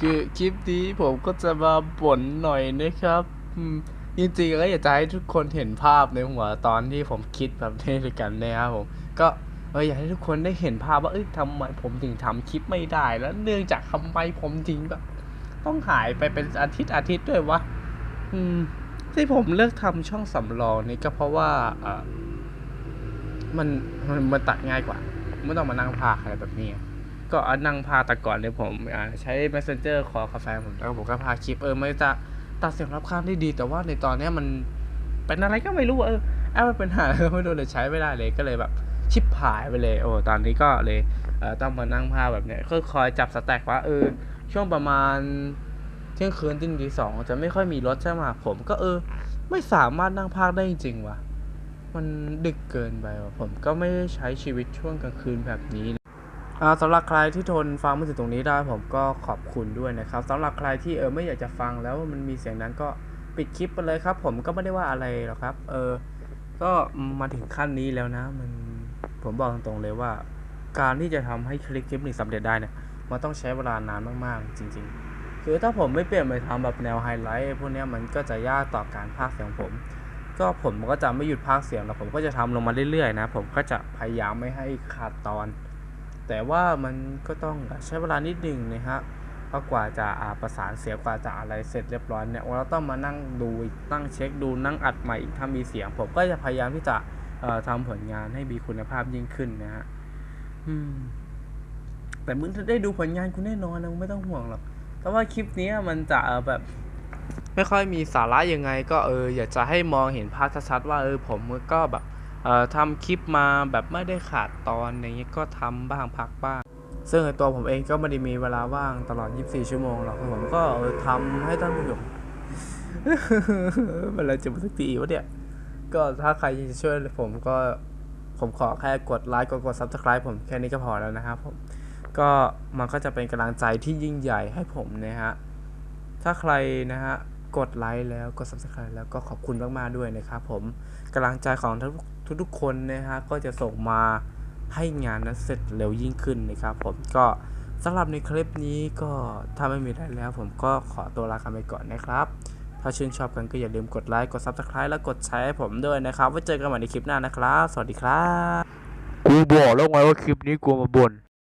คือคลิปนี้ผมก็จะมาบ่นหน่อยนะครับอืมจริงๆแล้วอยากจะให้ทุกคนเห็นภาพในหัวตอนที่ผมคิดแบบนี้ด้วยกันนะครับผมก็เอออยากให้ทุกคนได้เห็นภาพว่าเอ้ยทำไมผมถึงทำคลิปไม่ได้ แล้วเนื่องจากทำไมผมถึงแบบ ต้องหายไปเป็นอาทิตย์อาทิตย์ด้วยวะอืม ที่ผมเลิกทำช่องสำรองนี่ก็เพราะว่าเออมันมันมันตัดง่ายกว่า ไม่ต้องมานั่งพากอะไรแบบนี้ ก็นั่งพาแต่ก่อนเนี่ยผมใช้ messenger ขอกาแฟผมแล้วผมก็พาคลิปเออไม่จะตัดเสียงรับข้ามได้ดี แต่ว่าในตอนเนี้ยมันเป็นอะไรก็ไม่รู้เออแอปมันเป็นหาอะไม่รู้เลยใช้ไม่ได้เลยก็เลยแบบชิปหายไปเลยโอ้ตอนนี้ก็เลยเออต้องมานั่งพาแบบเนี้ยก็คอยจับสแต็กว่าเออช่วงประมาณเที่ยงคืนตีหนึ่งตีสองจะไม่ค่อยมีรถใช่ไหมผมก็เออ ไม่สามารถนั่งพากได้จริงๆว่ะมันดึกเกินไปว่ะผมก็ไม่ได้ใช้ชีวิตช่วงกลางคืนแบบนี้ สำหรับใครที่ทนฟังมาถึงตรงนี้ได้ผมก็ขอบคุณด้วยนะครับสำหรับใครที่เออไม่อยากจะฟังแล้วมันมีเสียงนั้นก็ปิดคลิปไปเลยครับ ผมก็ไม่ได้ว่าอะไรหรอกครับ เออ ก็มาถึงขั้นนี้แล้วนะ มันผมบอกตรงๆเลยว่า การที่จะทำให้คลิปคลิปหนึ่งสำเร็จได้เนี่ยมันต้องใช้เวลานานมากๆ จริง ๆ คือถ้าผมไม่เปลี่ยนไปทำแบบแนวไฮไลท์พวกนี้มันก็จะยากต่อการพากเสียงผม ก็ผมก็จะไม่หยุดพากเสียงหรอกผมก็จะทำลงมาเรื่อยๆนะ ผมก็จะพยายามไม่ให้ขาดตอน แต่ว่ามันก็ต้องใช้เวลานิดหนึ่งนะฮะเพราะกว่าจะอาประสานเสียงกว่าจะอะไรเสร็จเรียบร้อยเนี่ยเราต้องมานั่งดูอีกนั่งเช็คดูนั่งอัดใหม่อีกถ้ามีเสียง ผมก็จะพยายามที่จะเอ่อทำผลงานให้มีคุณภาพยิ่งขึ้นนะฮะแต่มึงได้ดูผลงานกูแน่นอนนะมึงไม่ต้องห่วงหรอกแต่ว่าคลิปนี้มันจะแบบไม่ค่อยมีสาระยังไง ก็เอออยากจะให้มองเห็นภาพชัดๆว่าเออผมก็แบบ ทำคลิปมาแบบไม่ได้ขาดตอนอย่างเงี้ยก็ทำบ้างพักบ้าง ซึ่งตัวผมเองก็ไม่ได้มีเวลาว่างตลอด 24 ชั่วโมงหรอกผมก็ทำให้ท่านผู้ชมเวลาจะมาสักทีวะเนี่ย ก็ถ้าใครจะช่วยผมก็ผมขอแค่กดไลค์กดกด subscribe ผมแค่นี้ก็พอแล้วนะครับผมก็มันก็จะเป็นกำลังใจที่ยิ่งใหญ่ให้ผมนะฮะถ้าใครนะฮะกดไลค์แล้วกด subscribe แล้วก็ขอบคุณมากๆด้วยนะครับผมกำลังใจของทุก ทุกๆคนนะฮะก็จะส่งมาให้งานนั้นเสร็จเร็วยิ่งขึ้นนะครับ ผมก็สำหรับในคลิปนี้ก็ถ้าไม่มีอะไรแล้ว ผมก็ขอตัวลากันไปก่อนนะครับ ถ้าชื่นชอบกันก็อย่าลืมกดไลค์กด subscribe และกดแชร์ให้ผมด้วยนะครับไว้เจอกันใหม่ในคลิปหน้านะครับ สวัสดีครับกูบอกแล้วไงว่าคลิปนี้กูมาบ่น